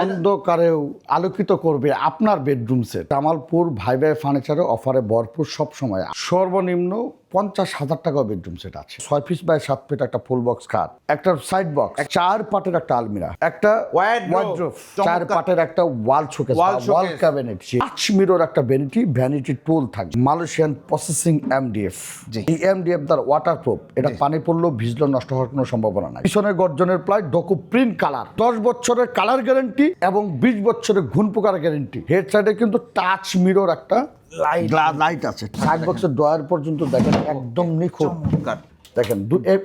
অন্ধকারেও আলোকিত করবে আপনার বেডরুম সেট ভাই ভাই ফার্নিচারে অফারে ভরপুর সবসময়। সর্বনিম্ন পঞ্চাশ হাজার টাকা বেডরুম সেট আছে। ছয় পিস বাই সাত ফিট একটা ফুল বক্স খাট একটা সাইড বক্স চার পাটের একটা আলমিরা একটা চার পাটের একটা wall showcase wall cabinet mirror একটা ভ্যানিটি ভ্যানিটি টুল থাকবে। Malaysian processing MDF. এই এমডিএফ তার ওয়াটার প্রুফ এটা পানি পড়লেও ভিজলেও নষ্ট হওয়ার কোনো সম্ভাবনা নাই। পিছনে গর্জনের প্লাই ডকু প্রিন্ট কালার দশ বছরের কালার গ্যারেন্টি এবং বিশ বছরের ঘুন পোকার গ্যারেন্টি হেড সাইডে কিন্তু টাচ মিরর একটা Light। লাইট আছে। সাইড বক্সের ডয়ার পর্যন্ত দেখেন একদম নিখুঁত। দেখেন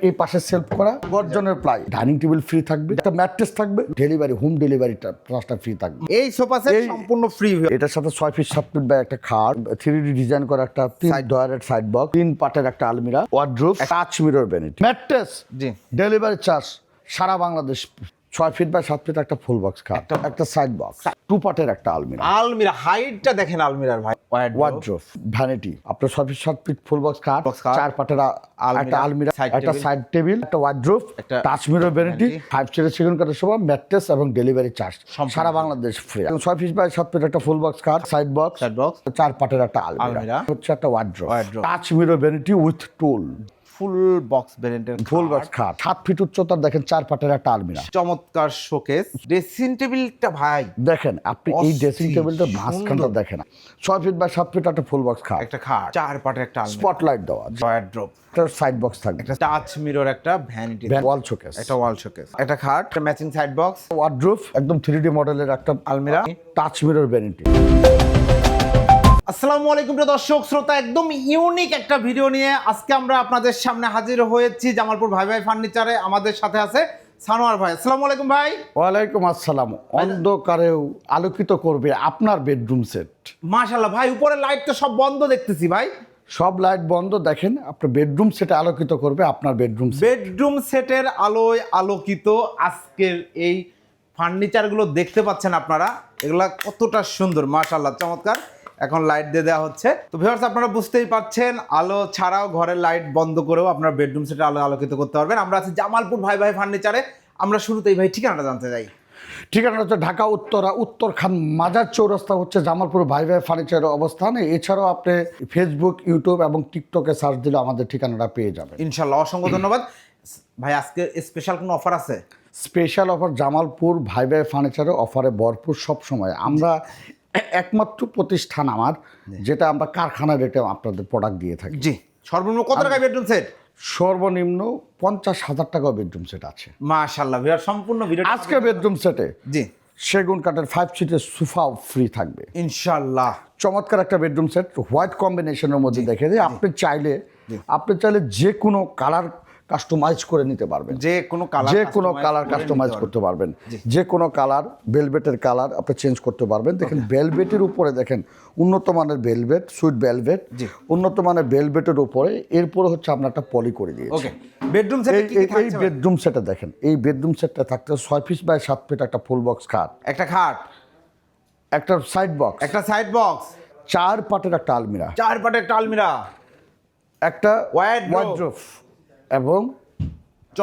এই পাশে সেলফ করা গর্জনের প্লাই। ডাইনিং টেবিল ফ্রি থাকবে একটা ম্যাট্রেস থাকবে ডেলিভারি হোম ডেলিভারিটা প্লাসটা ফ্রি থাকবে। এই সোফা সেট সম্পূর্ণ ফ্রি এটার সাথে ছয় ফিট সাত ফিট বাই একটা খাট থ্রি ডি ডিজাইন করা একটা তিন ডয়ারের সাইড বক্স তিন পাটের একটা আলমিরা wardrobe touch mirror vanity mattress জি। ডেলিভারি চার্জ সারা বাংলাদেশ ছয় ফিট বাই সাত ফিট একটা ফুল বক্স খাট একটা সাইড বক্স টু পাটের একটা আলমিরা। আলমিরা হাইটটা দেখেন আলমিরার ভাই। Wardrobe। ভ্যানিটি আপনার ছয় ফিট সাত ফিট ফুল বক্স খাট চার পাটের একটা আলমিরা একটা সাইড টেবিল একটা ওয়ার্ড্রোব একটা টাচ মিরর ভ্যানিটি ফাইভ সিটের সেকেন্ড কাটের সময় ম্যাট্রেস এবং ডেলিভারি চার্জ সারা বাংলাদেশ ফ্রি ছয় ফিট বাই সাত ফিট একটা ফুল বক্স খাট সাইড বক্স Side box, চার পাটের একটা আলমিরা। হচ্ছে একটা wardrobe Wardrobe। Touch mirror vanity with tool full box ভেরিয়েন্টের ফুল বক্স খাট। সাত ফিট উচ্চতার দেখেন চার পাটের একটা আলমিরা। চমৎকার শোকেস ড্রেসিং টেবিলটা ভাই দেখেন আপনি এই ড্রেসিং টেবিলটা মাঝখানটা। দেখেন। ছয় ফিট বাই সাত ফিট একটা ফুল বক্স খাট। একটা খাট চার পাটের একটা আলমিরা। স্পটলাইট দেওয়া ওয়ার্ড্রোব একটা সাইড বক্স থাকবে একটা টাচ মিরর একটা ভ্যানিটি ওয়াল শোকেস একটা ওয়াল শোকেস একটা খাট একটা ম্যাচিং সাইড বক্স ওয়ার্ড্রোব একদম থ্রি ডি মডেলের একটা আলমিরা। টাচ মিরর ভ্যানিটি আসসালামু আলাইকুম প্রিয় দর্শক শ্রোতা একদম ইউনিক একটা ভিডিও নিয়ে আজকে আমরা আপনাদের সামনে হাজির হয়েছি জামালপুর ভাই ভাই ফার্নিচারে আমাদের সাথে আছে সানোয়ার ভাই। আসসালামু আলাইকুম ভাই। ওয়ালাইকুম আসসালাম। অন্ধকারেও আলোকিত করবে আপনার বেডরুম সেট মাশাল্লাহ ভাই উপরে লাইট তো সব বন্ধ দেখতেছি ভাই। সব লাইট বন্ধ দেখেন আপনার বেডরুম সেটে আলোকিত করবে আপনার বেডরুম সেট বেডরুম সেটের আলোয় আলোকিত আজকের এই ফার্নিচারগুলো দেখতে পাচ্ছেন আপনারা। এগুলা কতটা সুন্দর মাশাল্লাহ চমৎকার। এখন লাইট দিয়ে দেওয়া হচ্ছে। তো ভিউয়ার্স আপনারা বুঝতেই পারছেন আলো ছাড়াও ঘরের লাইট বন্ধ করেও আপনার বেডরুম সেটে আলো আলোকিত করতে পারবেন। আমরা আছি জামালপুর ভাই ভাই ফার্নিচারে আমরা শুরুতেই ভাই ঠিকানাটা জানতে চাই। ঠিকানা হচ্ছে ঢাকা উত্তরা উত্তরখান মাজার চৌরাস্তা হচ্ছে জামালপুর ভাই ভাই ফার্নিচারের অবস্থান। এছাড়াও আপনি ফেসবুক ইউটিউব এবং টিকটকে সার্চ দিলে আমাদের ঠিকানাটা পেয়ে যাবেন। ইনশাল্লাহ অসংখ্য ধন্যবাদ। ভাই আজকে স্পেশাল কোনো অফার আছে? স্পেশাল অফার জামালপুর ভাই ভাই ফার্নিচারে অফারে ভরপুর সব সময় আমরা একমাত্র প্রতিষ্ঠান আমার যেটা আমরা কারখানা রেটে আপনাদের প্রোডাক্ট দিয়ে থাকি। জি সর্বনিম্ন কত টাকা বেডরুম সেট সর্বনিম্ন পঞ্চাশ হাজার টাকা বেডরুম সেট আছে। মাশাল্লাহ ভিউয়ার সম্পূর্ণ ভিডিও আজকে বেডরুম সেটে জি। সেগুন কাঠের ফাইভ সিটের সোফা ফ্রি থাকবে। ইনশাল্লাহ চমৎকার একটা বেডরুম সেট হোয়াইট কম্বিনেশনের মধ্যে দেখে দিই আপনি চাইলে আপনি চাইলে যে কোনো কালার কাস্টমাইজ করে নিতে পারবেন। যে কোনো কালার যে কোনো কালার কাস্টমাইজ করতে পারবেন। যে কোনো কালার বেলভেটের কালার আপনি চেঞ্জ করতে পারবেন। দেখেন বেলভেটের উপরে দেখেন উন্নত মানের বেলভেট সুইট বেলভেট উন্নত মানের বেলভেটের উপরে এরপরে হচ্ছে আপনার একটা পলি করে দিয়েছে। ওকে বেডরুম সেট এই? বেডরুম সেটে দেখেন এই বেডরুম সেটটা থাকতে ছয় পিস বাই সাত ফিট একটা ফুল বক্স খাট। একটা খাট। একটা সাইড বক্স একটা সাইড বক্স চার পাটের একটা আলমিরা। চার পাটে একটা আলমিরা। একটা ওয়াইড ওয়ার্ড্রোব এবং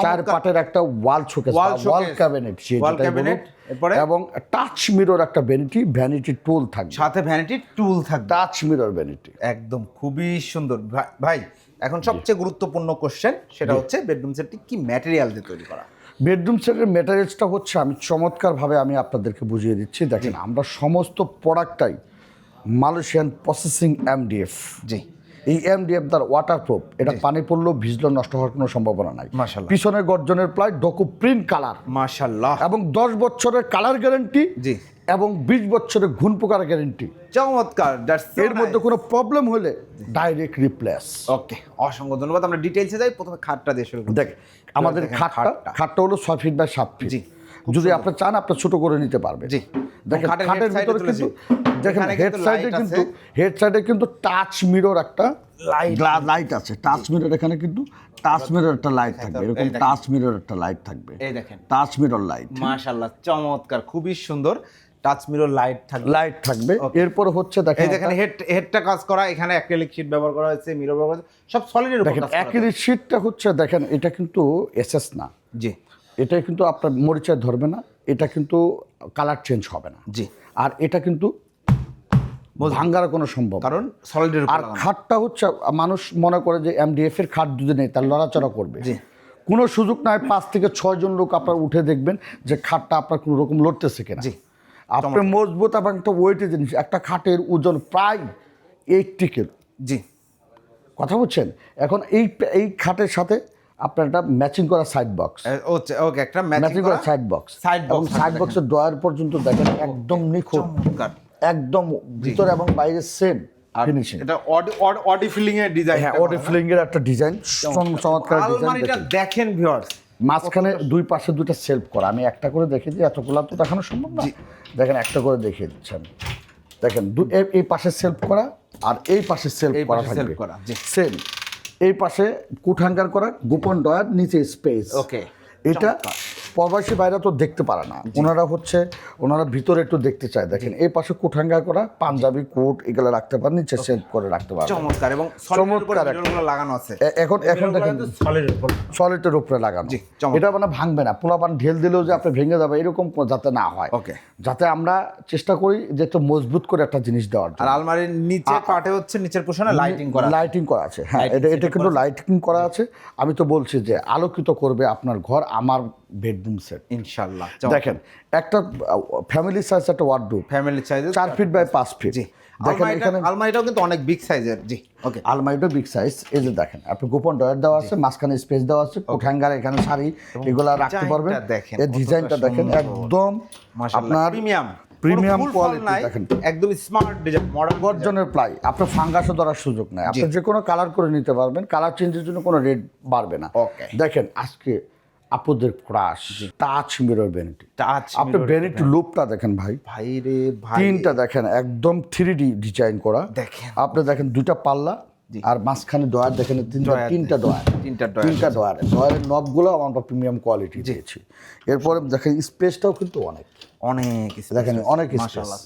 চার। পাটের একটা wall showcase wall. Cabinet cabinet, এরপরে? এবং টাচ মিরর একটা ভ্যানিটি ভ্যানিটি টুল থাকবে। সাথে ভ্যানিটি টুল থাকবে। টাচ মিরর ভ্যানিটি একদম খুবই সুন্দর। ভাই- এখন সবচেয়ে গুরুত্বপূর্ণ কোশ্চেন সেটা হচ্ছে বেডরুম সেটটি কি ম্যাটেরিয়াল দিয়ে তৈরি করা? বেডরুম সেটের মেটারিয়ালসটা হচ্ছে আমি চমৎকারভাবে আমি আপনাদেরকে বুঝিয়ে দিচ্ছি। দেখেন আমরা সমস্ত প্রোডাক্টটাই মালয়েশিয়ান প্রসেসিং এমডিএফ জি। এই এমডিএফ তার ওয়াটার প্রুফ এটা পানি পড়লেও ভিজলেও নষ্ট হওয়ার কোনো সম্ভাবনা নাই। মাশাআল্লাহ। পিছনে গর্জনের প্লাই ডকু প্রিন্ট কালার মাশাল্লাহ। এবং দশ বছরের কালার গ্যারেন্টি জি। এবং বিশ বছরের ঘুন পোকার গ্যারেন্টি চমৎকার এর মধ্যে কোনো প্রবলেম হলে ডাইরেক্ট রিপ্লেস ওকে অসংখ্য ধন্যবাদ। আমরা ডিটেইলসে যাই প্রথমে খাটটা দিয়ে শুরু দেখ আমাদের খাটটা খাটটা। হলো ছয় ফিট বাই সাত ফিট যদি আপনি চান আপনি ছোট করে নিতে পারবেন। জি। দেখেন খাটের ভিতরে কিন্তু দেখেন হেড সাইডে কিন্তু হেড সাইডে কিন্তু টাচ মিরর একটা। লাইট আছে। টাচ মিরর এখানে কিন্তু টাচ মিরর একটা লাইট থাকবে। এরকম টাচ মিরর একটা লাইট থাকবে। এই দেখেন। টাচ মিরর লাইট মাশাল্লাহ চমৎকার খুবই সুন্দর। টাচ মিরর লাইট থাকবে। লাইট থাকবে। এরপর হচ্ছে দেখেন এই দেখেন হেড হেডটা কাজ করা এখানে অ্যাক্রিলিক শীট ব্যবহার করা হয়েছে মিরর ব্যবহার করা সব সলিডের উপর দেখেন একই শীটটা হচ্ছে দেখেন এটা কিন্তু এসএস না। জি। এটা কিন্তু আপনার মরিচা ধরবে না এটা কিন্তু কালার চেঞ্জ হবে না। জি। আর এটা কিন্তু ভাঙ্গার কোনো সম্ভব কারণ সলিডের আর খাটটা হচ্ছে মানুষ মনে করে যে এমডিএফ এর খাট যদি নেই তার লড়াচড়া করবে। জি। কোনো সুযোগ নাই পাঁচ থেকে ছয় জন লোক আপনার উঠে দেখবেন যে খাটটা আপনার কোনো রকম লড়তেছে কিনা। জি। আপনার মজবুত এবং একটা ওয়েটের জিনিস একটা খাটের ওজন প্রায় এইটটি কিলো জি। কথা বলছেন এখন এই এই খাটের সাথে আপনার একটা ম্যাচিং করা সাইড বক্স ওকে একটা ম্যাচিং করা side box side box side বক্সের ড্রয়ার পর্যন্ত দেখেন একদম নিখুঁত। একদম ভিতরে এবং বাইরে সেম ফিনিশিং এটা অডি অডি ফিলিং এর ডিজাইন হ্যাঁ ফিলিং এর একটা ডিজাইন চমৎকার ডিজাইন দেখেন। ভিউয়ার্স মাঝখানে দুই পাশে দুটো সেলফ করা। আমি একটা করে দেখে দিই এতগুলো তো দেখানো সম্ভব না। দেখেন একটা করে দেখিয়ে দিচ্ছি আমি দেখেন এই- পাশে সেলফ করা আর এই পাশে সেলফ করা থাকবে। সেম এই পাশে কুঠাঙ্গার করা গোপন ডয়ার নিচে স্পেস ওকে এটা প্রবাসী বাইরে তো দেখতে পারে না। ওনারা হচ্ছে ওনারা ভিতরে একটু দেখতে চায়। দেখেন এই পাশে কুঠাঙ্গা করা পাঞ্জাবি কোট এগুলো রাখতে পারেন নিচে সেলফ করে রাখতে পারেন চমৎকার এবং চমৎকার লাগানো আছে। এখন এখন দেখেন সলিডের উপরে। লাগানো। এটা মানে ভাঙবে না। পোলাপান ঢেল দিলেও যে আপনি ভেঙে যাবে এরকম যাতে না হয়। ওকে। যাতে আমরা চেষ্টা করি যে একটু মজবুত করে একটা জিনিস দেওয়ার আর আলমারির নিচে পাটে হচ্ছে নিচের পোষণে লাইটিং করা লাইটিং করা আছে। হ্যাঁ এটা এটা কিন্তু লাইটিং করা আছে। আমি তো বলছি যে আলোকিত করবে আপনার ঘর আমার বেডরুম সেট ইনশাআল্লাহ দেখেন একটা ফ্যামিলি সাইজ একটা ওয়ার্ডরোব ফ্যামিলি সাইজে চার ফিট বাই পাঁচ ফিট জি। দেখেন এখানে আলমারিটাও কিন্তু অনেক বিগ সাইজের জি ওকে আলমারিটা বিগ সাইজ এই যে দেখেন আপনি গোপন ডয়ার দেওয়া আছে মাঝখানে স্পেস দেওয়া আছে কোঠাঙ্গার এখানে শাড়ি এগুলা রাখতে পারবেন। দেখেন, এই ডিজাইনটা দেখেন একদম আপনার প্রিমিয়াম প্রিমিয়াম কোয়ালিটি দেখেন। একদম স্মার্ট ডিজাইন মডার্ন গর্জনের প্লাই আপনার ফাঙ্গাসও ধরার সুযোগ নাই। আপনি যে কোনো কালার করে নিতে পারবেন কালার চেঞ্জের জন্য কোনো রেট বাড়বে না। Okay. দেখেন আজকে আপুদের crush touch mirror vanity touch আপনি বেনিটি লুপটা দেখেন ভাই। ভাই রে ভাই। তিনটা দেখেন একদম থ্রি ডি ডিজাইন করা। দেখেন। আপনি দেখেন দুটা পাল্লা আর মাঝখানে ডয়ার দেখেন তিনটা তিনটা ডয়ার তিনটা ডয়ার তিনটা ডয়ার ডয়ারের নবগুলো আমার প্রিমিয়াম কোয়ালিটি দিয়েছি। এরপরে দেখেন স্পেসটাও কিন্তু অনেক। অনেক দেখেন অনেক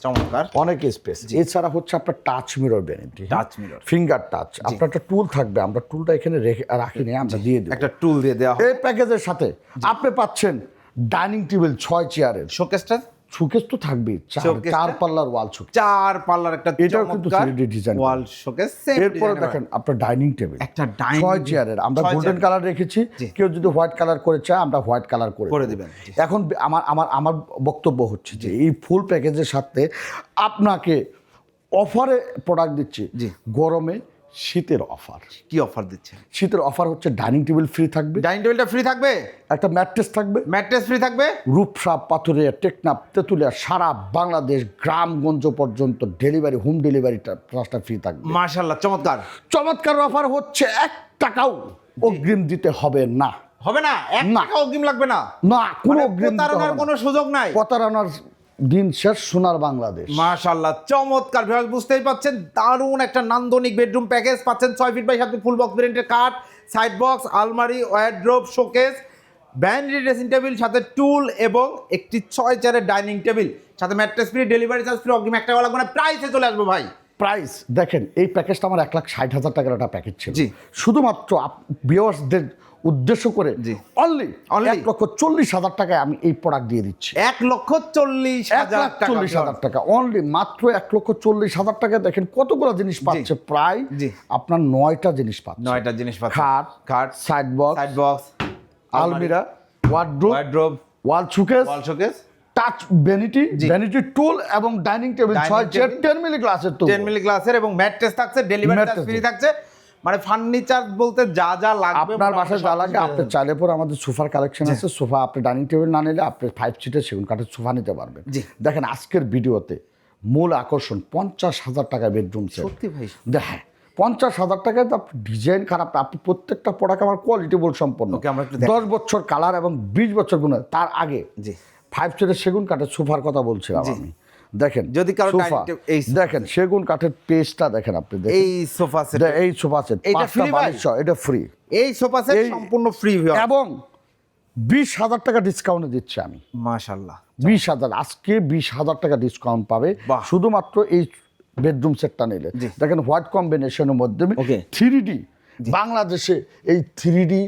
চমৎকার। অনেক স্পেস এছাড়া হচ্ছে আপনার touch mirror vanity touch mirror finger touch আপনার একটা টুল থাকবে আমরা টুলটা এখানে রেখে রাখিনি আমরা দিয়ে দিই একটা টুল দিয়ে দেওয়া এই প্যাকেজের সাথে আপনি পাচ্ছেন ডাইনিং টেবিল ছয় চেয়ারের শোকেসটা শোকেস তো থাকবেই। চার? পাল্লার ওয়াল শোকেস। চার পাল্লার একটা এটাও কিন্তু 3D design করা। ওয়াল শোকেস সেম এরপরে দেখেন আপনার ডাইনিং টেবিল একটা ডাইনিং ছয় চেয়ারের আমরা গোল্ডেন কালার রেখেছি। কেউ যদি হোয়াইট কালার করে চায় আমরা হোয়াইট কালার করে করে দেব। দিবেন, এখন আমার আমার আমার বক্তব্য হচ্ছে যে এই ফুল প্যাকেজের সাথে আপনাকে অফারে প্রোডাক্ট দিচ্ছি। গরমে শীতের অফার কি অফার দিচ্ছে শীতের অফার হচ্ছে ডাইনিং টেবিল ফ্রি থাকবে। ডাইনিং টেবিলটা ফ্রি থাকবে? একটা ম্যাট্রেস থাকবে। ম্যাট্রেস ফ্রি থাকবে? রূপসা পাথুরিয়া টেকনাপ তেঁতুলিয়া সারা বাংলাদেশ গ্রামগঞ্জ পর্যন্ত ডেলিভারি হোম ডেলিভারিটা প্লাসটা ফ্রি থাকবে। মাশাআল্লাহ চমৎকার। চমৎকার অফার হচ্ছে এক টাকাও অগ্রিম দিতে হবে না। হবে না? এক। টাকা অগ্রিম লাগবে না। না কোনো মানে অগ্রিম কোনো সুযোগ নাই। প্রতারণার দিন শেষ সোনার বাংলাদেশ। মাশাল্লাহ চমৎকার ভিউয়ার্স বুঝতেই পাচ্ছেন, দারুণ একটা নান্দনিক বেডরুম প্যাকেজ পাচ্ছেন ছয় ফিট বাই সাত ফুল বক্স ব্রেন্টের কাঠ সাইড বক্স আলমারি wardrobe showcase vanity dressing table সাথে টুল এবং একটি ছয় চারের ডাইনিং টেবিল সাথে mattress free delivery charge free অগ্রিম একটা লাগবে না প্রাইসে চলে আসব ভাই। প্রাইস দেখেন এই প্যাকেজটা আমার এক লাখ ষাট হাজার টাকার একটা প্যাকেজ ছিল জি। শুধুমাত্র ভিওয়ার্সদের উদ্দেশ্য করে। অনলি? এক লক্ষ চল্লিশ হাজার টাকায় আমি এই প্রোডাক্ট দিয়ে দিচ্ছি এক লক্ষ চল্লিশ হাজার চল্লিশ হাজার টাকা অনলি মাত্র এক লক্ষ চল্লিশ হাজার টাকায় দেখেন কতগুলো জিনিস পাচ্ছে প্রায়। আপনার নয়টা জিনিস পাচ্ছে নয়টা জিনিস পাচ্ছেন খাট খাট সাইড বক্স সাইড বক্স আলমিরা wardrobe wardrobe wall showcase wall showcase touch vanity vanity টুল এবং ডাইনিং টেবিল ছয় চেয়ার টেন মিলি গ্লাসের তো টেন মিলি গ্লাসের এবং ম্যাট্রেস থাকছে ডেলিভারি ফ্রি থাকছে। মানে ফার্নিচার বলতে যা যা লাগবে আপনার বাসায় যা লাগে আপনি চাইলে পরে আমাদের সোফার কালেকশন আছে সোফা আপনি ডাইনিং টেবিল না নিলে আপনি ফাইভ সিটের সেগুন কাঠের সোফা নিতে পারবেন। দেখেন আজকের ভিডিওতে মূল আকর্ষণ পঞ্চাশ হাজার টাকা বেডরুম সেট সত্যি ভাই। দেখেন পঞ্চাশ হাজার টাকায় তো ডিজাইন খারাপ আপনি প্রত্যেকটা প্রোডাক্ট আমার কোয়ালিটি বল সম্পন্ন। দশ বছর কালার এবং বিশ বছর গুণ তার আগে জি। ফাইভ সিটের সেগুন কাঠের সোফার কথা বলছিলাম আমি। দেখেন যদি কারও সোফা এই- দেখেন সেগুন কাঠের পেজটা দেখেন আপনি এই সোফা সেট এই সোফা সেট free ভাই? বালিশ এটা ফ্রি এই সোফা সেট সম্পূর্ণ ফ্রি এবং বিশ হাজার টাকা ডিসকাউন্টে দিচ্ছি আমি। মাশাআল্লাহ। বিশ হাজার আজকে বিশ হাজার টাকা ডিসকাউন্ট পাবে। শুধুমাত্র এই বেডরুম সেটটা নিলে। দেখেন হোয়াইট কম্বিনেশনের মধ্যে থ্রি ডি বাংলাদেশে এই থ্রি ডি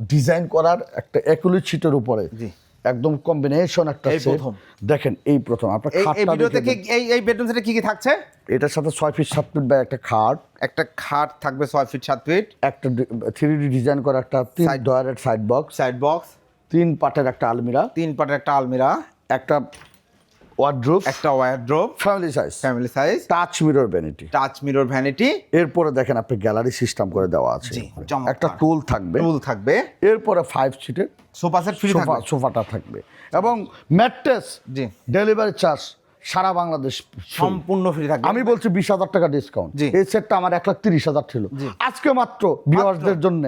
ডিজাইন করার একটা একুলি শিটের উপরে জি। একদম কম্বিনেশন একটা আছে। প্রথম। দেখেন এই প্রথম আপনার এই ভিডিওতে কি এই এই বেডরুম সেটে কি কি থাকছে? এটার সাথে ছয় ফিট সাত ফিট বা একটা খাট। একটা খাট থাকবে ছয় ফিট সাত ফিট একটা থ্রি ডি ডিজাইন করা একটা তিন ডয়ারের সাইড বক্স সাইড বক্স তিন পাটের একটা আলমিরা। তিন পাটের একটা আলমিরা। একটা ওয়ার্ড্রোপ একটা wardrobe family size family size touch mirror vanity touch mirror vanity এরপরে দেখেন আপনি গ্যালারি সিস্টেম করে দেওয়া আছে একটা টুল থাকবে। টুল থাকবে। এরপরে ফাইভ সিটের সোফা সেট ফ্রি সোফা থাকবে। সোফাটা থাকবে। এবং ম্যাট্রেস জি। ডেলিভারি চার্জ সারা বাংলাদেশ সম্পূর্ণ ফ্রি থাকবে। আমি বলছি বিশ হাজার টাকা ডিসকাউন্ট। এই সেটটা আমার এক লাখ তিরিশ হাজার ছিল। আজকে মাত্র ভিউয়ার্সদের জন্য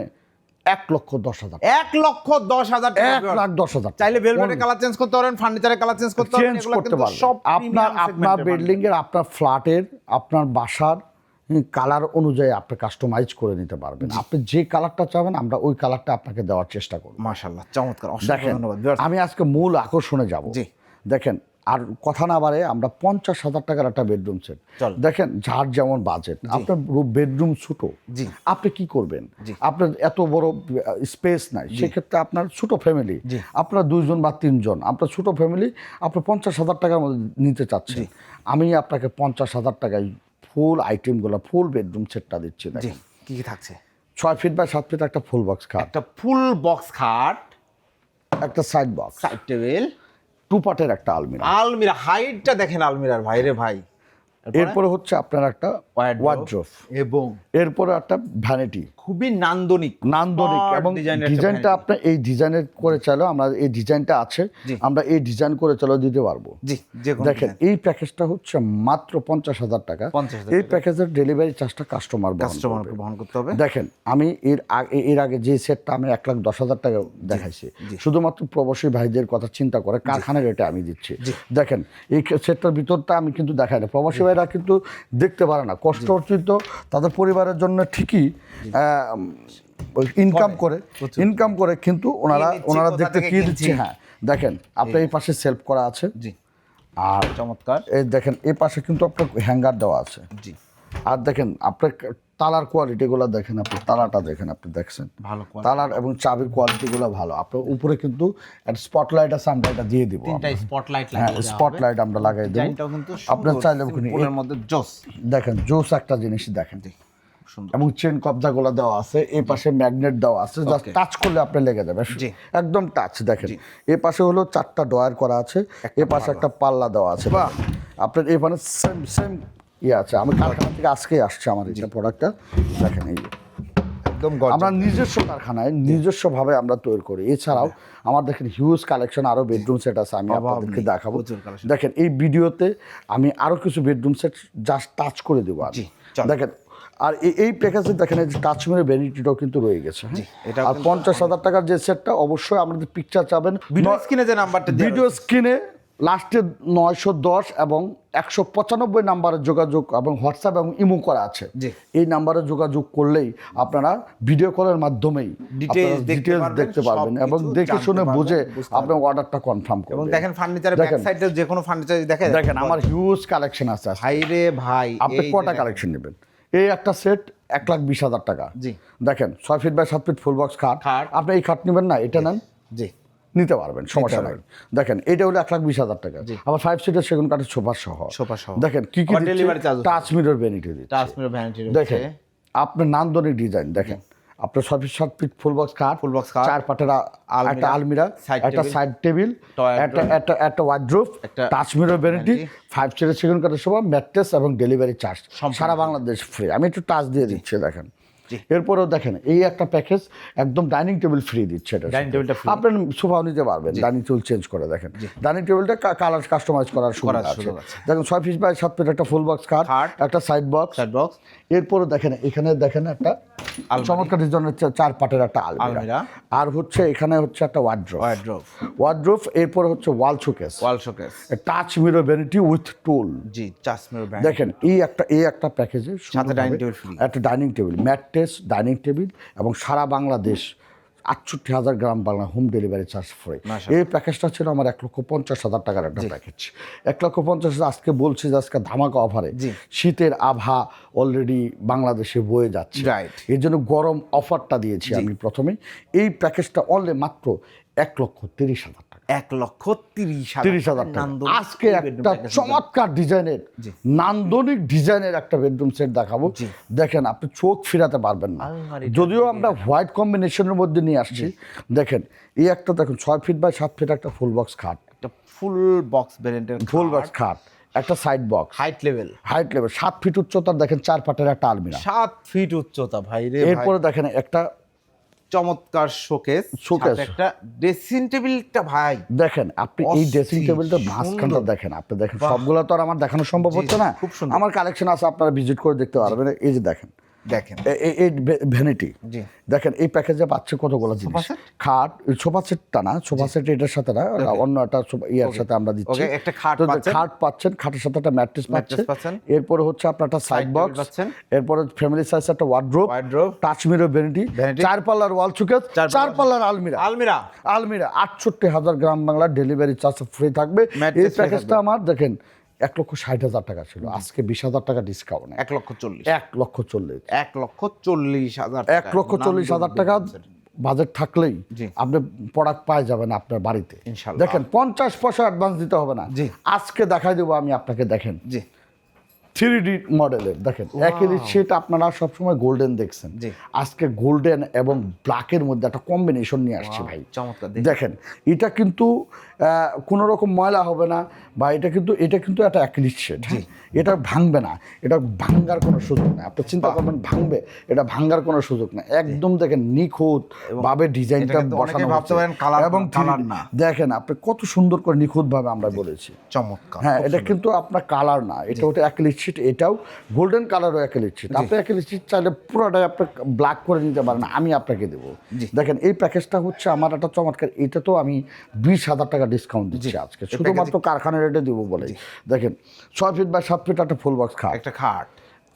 এক লক্ষ দশ হাজার এক লক্ষ দশ হাজার এক লাখ দশ হাজার চাইলে ভেলভেটের কালার চেঞ্জ করতে পারেন ফার্নিচারের কালার চেঞ্জ করতে পারেন চেঞ্জ করতে পারবেন। সব আপনার আপনার segment-এর বিল্ডিং এর আপনার ফ্ল্যাটের আপনার বাসার কালার অনুযায়ী আপনি কাস্টমাইজ করে নিতে পারবেন। আপনি যে কালারটা চাবেন আমরা ওই কালারটা আপনাকে দেওয়ার চেষ্টা করব। মাশাআল্লাহ চমৎকার দেখেন ধন্যবাদ। আমি আজকে মূল আকর্ষণে যাব। জি। দেখেন আর কথা না বাড়ে আমরা পঞ্চাশ হাজার টাকার একটা বেডরুম সেট দেখেন যার যেমন বাজেট আপনার বেডরুম ছোট। জি। আপনি কি করবেন? আপনার এত বড় স্পেস নাই। সেক্ষেত্রে আপনার ছোট ফ্যামিলি। আপনার দুইজন বা তিনজন। আপনার ছোট ফ্যামিলি আপনি পঞ্চাশ হাজার টাকার মধ্যে নিতে চাচ্ছেন। আমি আপনাকে পঞ্চাশ হাজার টাকায় ফুল আইটেমগুলো ফুল বেডরুম সেটটা দিচ্ছি দেখেন। কি কি থাকছে? ছয় ফিট বা সাত ফিট একটা ফুল বক্স খাট। একটা ফুল বক্স খাট। একটা side box side table two পার্টের একটা আলমিরা। আলমিরা হাইটটা দেখেন আলমিরার ভাইরে ভাই। এরপরে? হচ্ছে আপনার একটা। ওয়ার্ড্রোফ এবং এরপরে একটা ভ্যানিটি খুবই নান্দনিক নান্দনিক এবং ডিজাইনটা। আপনার এই ডিজাইনের করে চাইলেও আমরা এই ডিজাইনটা আছে আমরা এই ডিজাইন করে চাইলেও দিতে পারব। জি দেখেন এই প্যাকেজটা হচ্ছে মাত্র পঞ্চাশ হাজার টাকা। এই প্যাকেজের ডেলিভারি চার্জটা কাস্টমার কাস্টমারকে বহন করতে হবে। দেখেন আমি এর আগে এর আগে যে সেটটা আমি এক লাখ দশ হাজার টাকা দেখাইছি শুধুমাত্র প্রবাসী ভাইদের কথা চিন্তা করে কারখানার রেটে আমি দিচ্ছি। দেখেন এই সেটটার ভিতরটা আমি কিন্তু দেখাই না। প্রবাসী ভাইরা কিন্তু দেখতে পারে না। কষ্ট অর্জিত তাদের পরিবারের জন্য ঠিকই ইনকাম করে ইনকাম করে কিন্তু ওনারা ওনারা দেখতে কি দিচ্ছে? হ্যাঁ দেখেন আপনার এই পাশে সেলফ করা আছে। জি। আর চমৎকার। এই দেখেন এই পাশে কিন্তু আপনার হ্যাঙ্গার দেওয়া আছে। জি। আর দেখেন আপনার তালার কোয়ালিটিগুলো দেখেন আপনি তালাটা দেখেন আপনি দেখছেন? ভালো তালার এবং চাবির কোয়ালিটিগুলো ভালো। আপনার উপরে কিন্তু একটা স্পটলাইট আছে আমরা এটা দিয়ে দিব। তিনটা স্পটলাইট হ্যাঁ লাগিয়ে স্পটলাইট আমরা লাগাই দেবো। আপনার চাইলে মধ্যে জোস। দেখেন জোস একটা জিনিস দেখেন। খুব সুন্দর। এবং চেন কবজাগুলো দেওয়া আছে এই পাশে ম্যাগনেট দেওয়া আছে জাস্ট টাচ করলে আপনি লেগে যাবে। একদম টাচ দেখেন। এই পাশে হলো চারটা ডয়ার করা আছে এই পাশে একটা পাল্লা দেওয়া আছে। বাহ! আপনার এখানে সেম সেম ইয়ে আছে। আমি কারখানা থেকে আজকে আসছে আমার এটা প্রোডাক্টটা দেখেন এই একদম আমরা নিজস্ব কারখানায় নিজস্বভাবে আমরা তৈরি করি। এছাড়াও আমার দেখেন হিউজ কালেকশন আরও বেডরুম সেট আছে আমি আপনাদেরকে দেখাবো। দেখেন এই ভিডিওতে আমি আরও কিছু বেডরুম সেট জাস্ট টাচ করে দেবো। দেখেন আর এই- এই প্যাকেজে দেখেন মেরে ভ্যানিটিটাও কিন্তু রয়ে গেছে হ্যাঁ? এটাও আর পঞ্চাশ হাজার টাকার যে সেটটা অবশ্যই আমাদের পিকচার চাবেন। ভিডিও স্ক্রিনে যে নাম্বারটা ভিডিও স্ক্রিনে লাস্টে নয়শো দশ এবং একশো পঁচানব্বই নাম্বারে যোগাযোগ এবং হোয়াটসঅ্যাপ এবং ইমো করা আছে। এই নাম্বারে যোগাযোগ করলেই আপনারা ভিডিও কলের মাধ্যমেই ডিটেলস দেখতে পারবেন এবং দেখে শুনে বুঝে আপনার অর্ডারটা কনফার্ম এবং করবেন। দেখেন ফার্নিচারের ব্যাক সাইডে যে কোনো ফার্নিচার দেখেন। দেখেন আমার হিউজ কালেকশন আছে। ভাই রে ভাই আপনি কটা কালেকশন নেবেন? এই একটা সেট এক লাখ বিশ হাজার টাকা। জি। দেখেন ছয় ফিট বাই সাত ফিট ফুল বক্স খাট। খাট। আপনি এই খাট নেবেন না এটা নেন। জি। নিতে পারবেন সমস্যা নাই। দেখেন এটা হলো এক লাখ বিশ হাজার টাকা। আবার ফাইভ সিটের সেগুন কাঠের সোফা সহ। সোফা সহ। দেখেন কি কি delivery charge charge touch mirror vanity দিচ্ছে। ট্রান্সমিটার ভ্যানিটি দেখেন আপনার নান্দনিক ডিজাইন দেখেন। আপনার ছয় ফিট সাত ফিট ফুল বক্স খাট ফুল বক্স খাট, চার পাটের একটা আলমিরা একটা সাইড টেবিল একটা একটা একটা ওয়ার্ড্রোপ মিরর বেনিটি ফাইভ সিটের সেকেন্ড কাঠের সময় ম্যাট্রেস এবং ডেলিভারি চার্জ। সারা বাংলাদেশ ফ্রি আমি একটু টাচ দিয়ে দিচ্ছি দেখেন। এরপরেও দেখেন এই একটা প্যাকেজ একদম ডাইনিং টেবিল ফ্রি দিচ্ছে এটা Dining table টা free। আপনি সোফাও নিতে পারবেন ডাইনিং টেবিল চেঞ্জ করে দেখেন। ডাইনিং টেবিলটা কালার কাস্টমাইজ করার সুবিধা আছে। দেখেন ছয় পিস বাই সাত ফিট একটা ফুল বক্স খাট। একটা সাইড বক্স সাইড বক্স এরপরে দেখেন এখানে দেখেন একটা চমৎকার ডিজাইনের চার পাটের একটা আলমিরা। আর হচ্ছে এখানে হচ্ছে একটা ওয়ার্ড্রোপ ওয়ার্ড্রোব ওয়ার্ড্রোপ এরপরে হচ্ছে wall showcase wall showcase touch mirror vanity with tool G transmitter van দেখেন এই একটা এই একটা প্যাকেজে সাথে dining table free। একটা dining table mattress dining table এবং সারা বাংলাদেশ আটষট্টি হাজার গ্রাম Bangla home delivery charge free এই প্যাকেজটা ছিল আমার এক লক্ষ পঞ্চাশ হাজার টাকার একটা প্যাকেজ এক লক্ষ পঞ্চাশ হাজার আজকে বলছি যে আজকে ধামাকা অফারে। শীতের আভা অলরেডি বাংলাদেশে বয়ে যাচ্ছে. এর জন্য গরম অফারটা দিয়েছি আমি প্রথমে এই প্যাকেজটা অনলি মাত্র এক লক্ষ তিরিশ হাজার টাকা। এক লক্ষ তিরিশ তিরিশ হাজার টাকা। আজকে একটা চমৎকার ডিজাইনের নান্দনিক ডিজাইনের একটা বেডরুম সেট দেখাবো। দেখেন আপনি চোখ ফিরাতে পারবেন না। যদিও আমরা হোয়াইট কম্বিনেশনের মধ্যে নিয়ে আসছি। দেখেন এই একটা দেখুন ছয় ফিট বাই সাত ফিট একটা ফুল বক্স খাট। একটা ফুল বক্স ভ্যারিয়েন্টের ফুল বক্স খাট একটা side box. Height level. Height level সাত ফিট উচ্চতা দেখেন চার পাটের একটা আলমিরা। সাত ফিট উচ্চতা ভাই রে। এরপরে দেখেন একটা চমৎকার শোকেস শোকেস একটা ড্রেসিং টেবিলটা ভাই। দেখেন আপনি এই ড্রেসিং টেবিলটা মাঝখানটা দেখেন আপনি দেখেন সবগুলো তো আর আমার দেখানো সম্ভব হচ্ছে না। খুব সুন্দর। আমার কালেকশন আছে আপনারা ভিজিট করে দেখতে পারবেন। এই যে দেখেন দেখেন। এই ভ্যানিটি। দেখেন এই প্যাকেজে পাচ্ছে কতগুলো জিনিস? খাট সোফা সোফা সেট এটার সাথে না অন্য একটা ইয়ার সাথে আমরা দিচ্ছি। একটা খাট খাট পাচ্ছেন খাটের সাথে একটা ম্যাট্রেস পাচ্ছেন। এরপরে হচ্ছে আপনার একটা সাইড বক্স পাচ্ছেন। এরপরে ফ্যামিলি সাইজ একটা ওয়ার্ড্রোব টাচ মিরো ভ্যানিটি চার পাল্লার ওয়াল চার চার পাল্লার আলমিরা। আলমিরা। আলমিরা। আটষট্টি হাজার গ্রাম বাংলা ডেলিভারি চার্জ ফ্রি থাকবে। এই প্যাকেজটা আমার দেখেন এক লক্ষ ষাট হাজার টাকা ছিল। আজকে বিশ হাজার টাকা ডিসকাউন্ট এক লক্ষ চল্লিশ। এক লক্ষ চল্লিশ। এক লক্ষ চল্লিশ হাজার এক লক্ষ চল্লিশ হাজার টাকা বাজেট থাকলেই। আপনি প্রোডাক্ট পাই যাবেন আপনার বাড়িতে। দেখেন পঞ্চাশ পয়সা অ্যাডভান্স দিতে হবে না। জি। আজকে দেখাই দেবো আমি আপনাকে দেখেন। জি। থ্রি ডি মডেলের দেখেন একই সেট আপনারা সবসময় গোল্ডেন দেখছেন। আজকে গোল্ডেন এবং ব্ল্যাকের মধ্যে একটা কম্বিনেশন নিয়ে আসছি ভাই। চমৎকার দেখি। দেখেন এটা কিন্তু কোনো রকম ময়লা হবে না বা এটা কিন্তু এটা কিন্তু একটা অ্যাক্রিলিক শেড এটা ভাঙবে না এটা ভাঙ্গার কোনো সুযোগ নেই। আপনি চিন্তা করবেন ভাঙবে এটা ভাঙ্গার কোনো সুযোগ নেই। একদম দেখেন নিখুঁত ভাবে ডিজাইনটা বসানো ভাবতে। পারেন colour- এবং 3D না। দেখেন আপনি কত সুন্দর করে নিখুঁত ভাবে আমরা বলেছি। চমৎকার হ্যাঁ এটা কিন্তু আপনার কালার না এটা ওটা অ্যাক্রিলিক শিট এটাও গোল্ডেন কালারও অ্যাক্রিলিক শিট আপনি অ্যাক্রিলিক শিট চাইলে পুরোটাই আপনি ব্ল্যাক করে নিতে পারেন আমি আপনাকে দেবো। দেখেন এই প্যাকেজটা হচ্ছে আমার একটা চমৎকার এটা তো আমি বিশ হাজার টাকা ডিসকাউন্ট দিচ্ছি আজকে। শুধুমাত্র কারখানা রেটে দেবো বলে। দেখেন ছয় ফিট বাই সাত ফিট একটা ফুল বক্স খাট। একটা খাট।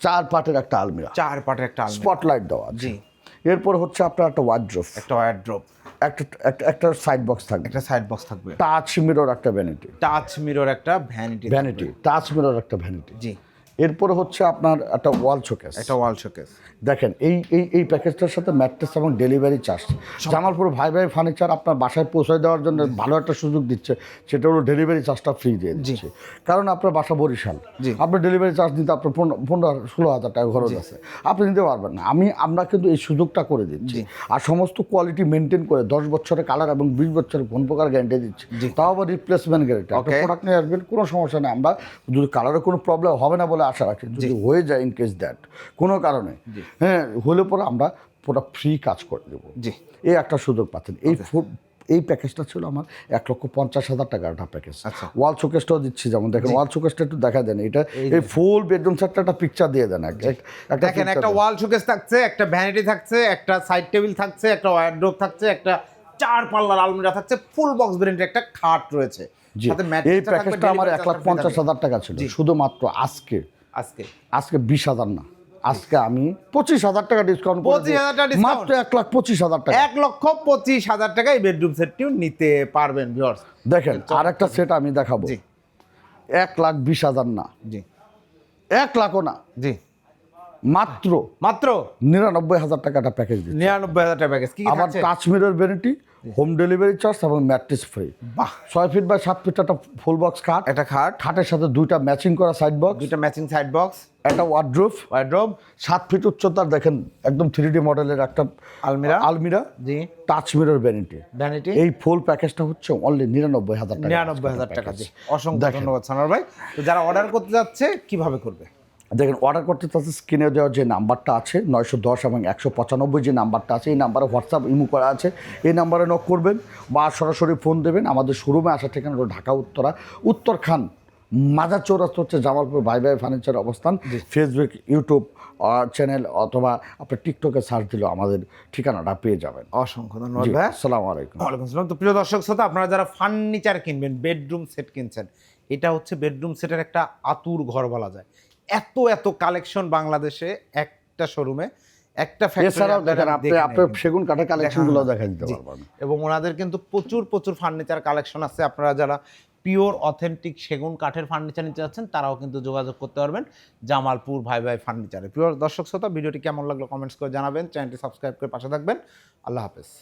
চার পাটের একটা আলমিরা। চার পাটের একটা স্পটলাইট দেওয়া জি। এরপর হচ্ছে আপনার একটা ওয়ার্ড্রোফ একটা ওয়ার্ড্রোব একটা একটা- একটা সাইড বক্স থাকবে। একটা সাইড বক্স থাকবে। টাচ মিরর একটা ভ্যানিটি টাচ মিরর একটা ভ্যানিটি ভ্যানিটি টাচ মিরর একটা ভ্যানিটি জি। এরপরে হচ্ছে আপনার একটা ওয়াল শোকেস একটা ওয়াল শোকেস দেখেন এই এই এই প্যাকেজটার সাথে ম্যাট্রেস এবং ডেলিভারি চার্জ জামালপুর ভাই ভাই ফার্নিচার আপনার বাসায় পৌঁছে দেওয়ার জন্য ভালো একটা সুযোগ দিচ্ছে সেটা হলো ডেলিভারি চার্জটা ফ্রি দিয়ে দিচ্ছে। কারণ আপনার বাসা বরিশাল। আপনার ডেলিভারি চার্জ দিতে আপনার পনেরো ষোলো হাজার টাকা খরচ আছে। আপনি নিতে পারবেন না। আমি আমরা কিন্তু এই সুযোগটা করে দিচ্ছি। আর সমস্ত কোয়ালিটি মেনটেন করে দশ বছরের কালার এবং বিশ বছরের কোন প্রকার গ্যারান্টি দিচ্ছি। তাও আবার রিপ্লেসমেন্ট গ্যারান্টি আপনি প্রোডাক্ট নিয়ে আসবেন কোনো সমস্যা নেই। আমরা যদি কালারের কোনো প্রবলেম হবে না বলে আশা রাখি। যদি হয়ে যায় ইন কেস দ্যাট কোনো কারণে হ্যাঁ হলে পরে আমরা পুরো ফ্রি কাজ করে দেবো। জি। এই একটা সুযোগ পাচ্ছেন। এই ফু- এই প্যাকেজটা ছিল আমার এক লক্ষ পঞ্চাশ হাজার টাকার একটা প্যাকেজ আচ্ছা। ওয়াল শোকেসটাও দিচ্ছি যেমন দেখেন ওয়াল শোকেসটা একটু দেখা দেন। এটা এই ফুল বেডরুম সেটটা একটা পিকচার দিয়ে দেন দেখেন একটা ওয়াল শোকেস থাকছে একটা ভ্যানিটি থাকছে একটা সাইড টেবিল থাকছে একটা ওয়ার্ড্রোব থাকছে একটা চার পাল্লার আলমিরা থাকছে ফুল বক্স ভ্যারিয়েন্টের একটা খাট রয়েছে। এই প্যাকেজটা আমার এক লাখ পঞ্চাশ হাজার টাকা ছিল। শুধুমাত্র আজকে। আজকে। আজকে বিশ হাজার না। আজকে আমি পঁচিশ হাজার টাকা ডিসকাউন্ট 25,000 টাকা মাত্র এক লাখ পঁচিশ হাজার টাকা। এক লক্ষ পঁচিশ হাজার টাকায় বেডরুম সেটটিও নিতে পারবেন ভিউয়ার্স দেখেন আর একটা সেট আমি দেখাবো। এক লাখ বিশ হাজার না। জি। এক লাখও না। জি। মাত্র মাত্র? নিরানব্বই হাজার টাকা একটা প্যাকেজ নিরানব্বই হাজার টাকা প্যাকেজ কি কি আবার থাকছে? Touch mirror vanity home delivery charge এবং ম্যাট্রেস ফ্রি বাহ। ছয় ফিট বাই সাত ফিট একটা ফুল বক্স খাট। একটা খাট। খাটের সাথে দুইটা ম্যাচিং করা সাইড বক্স দুইটা ম্যাচিং সাইড বক্স একটা ওয়ার্ড্রোফ ওয়ার্ড্রোব সাত ফিট উচ্চতার দেখেন একদম থ্রি ডি মডেলের একটা আলমিরা। আলমিরা। জি। টাচ মিরর ভ্যানিটি ভ্যানিটি এই ফুল প্যাকেজটা হচ্ছে অনলি নিরানব্বই হাজার টাকা। নিরানব্বই হাজার টাকা জি। অসংখ্য। ধন্যবাদ সানোয়ার ভাই। তো যারা অর্ডার করতে যাচ্ছে কীভাবে করবে? দেখেন অর্ডার করতে চাচ্ছে স্ক্রিনে দেওয়া যে নাম্বারটা আছে নয়শো দশ এবং একশো পঁচানব্বই যে নাম্বারটা আছে এই নাম্বারে হোয়াটসঅ্যাপ ইমো করা আছে। এই নাম্বারে নক করবেন বা সরাসরি ফোন দেবেন। আমাদের শোরুমে আসার ঠিকানা হলো ঢাকা উত্তরা। উত্তর খান মাজার চৌরাস্তা হচ্ছে জামালপুর ভাই ভাই ফার্নিচার অবস্থান। ফেসবুক ইউটিউব চ্যানেল অথবা আপনার টিকটকে সার্চ দিলেও আমাদের ঠিকানাটা পেয়ে যাবেন। অসংখ্য ধন্যবাদ ভাই। আসসালামু আলাইকুম। ওয়ালাইকুম আসসালাম। তো প্রিয় দর্শক শ্রোতা আপনারা যারা ফার্নিচার কিনবেন বেডরুম সেট কিনছেন এটা হচ্ছে বেডরুম সেটের একটা আতুর ঘর বলা যায়। এত এত কালেকশন বাংলাদেশে একটা শোরুমে একটা factory এছাড়াও দেখেন আপনি আপনার সেগুন কাঠের কালেকশনগুলো দেখা দিতে পারবেন এবং ওনাদের কিন্তু প্রচুর প্রচুর ফার্নিচার কালেকশন আছে। আপনারা যারা পিওর অথেন্টিক সেগুন কাঠের ফার্নিচার নিতে যাচ্ছেন তারাও কিন্তু যোগাযোগ করতে পারবেন জামালপুর ভাই ভাই ফার্নিচারে প্রিয় দর্শক শ্রোতা ভিডিওটি কেমন লাগল কমেন্টস করে জানাবেন। চ্যানেলটি সাবস্ক্রাইব করে পাশে থাকবেন। আল্লাহ হাফেজ।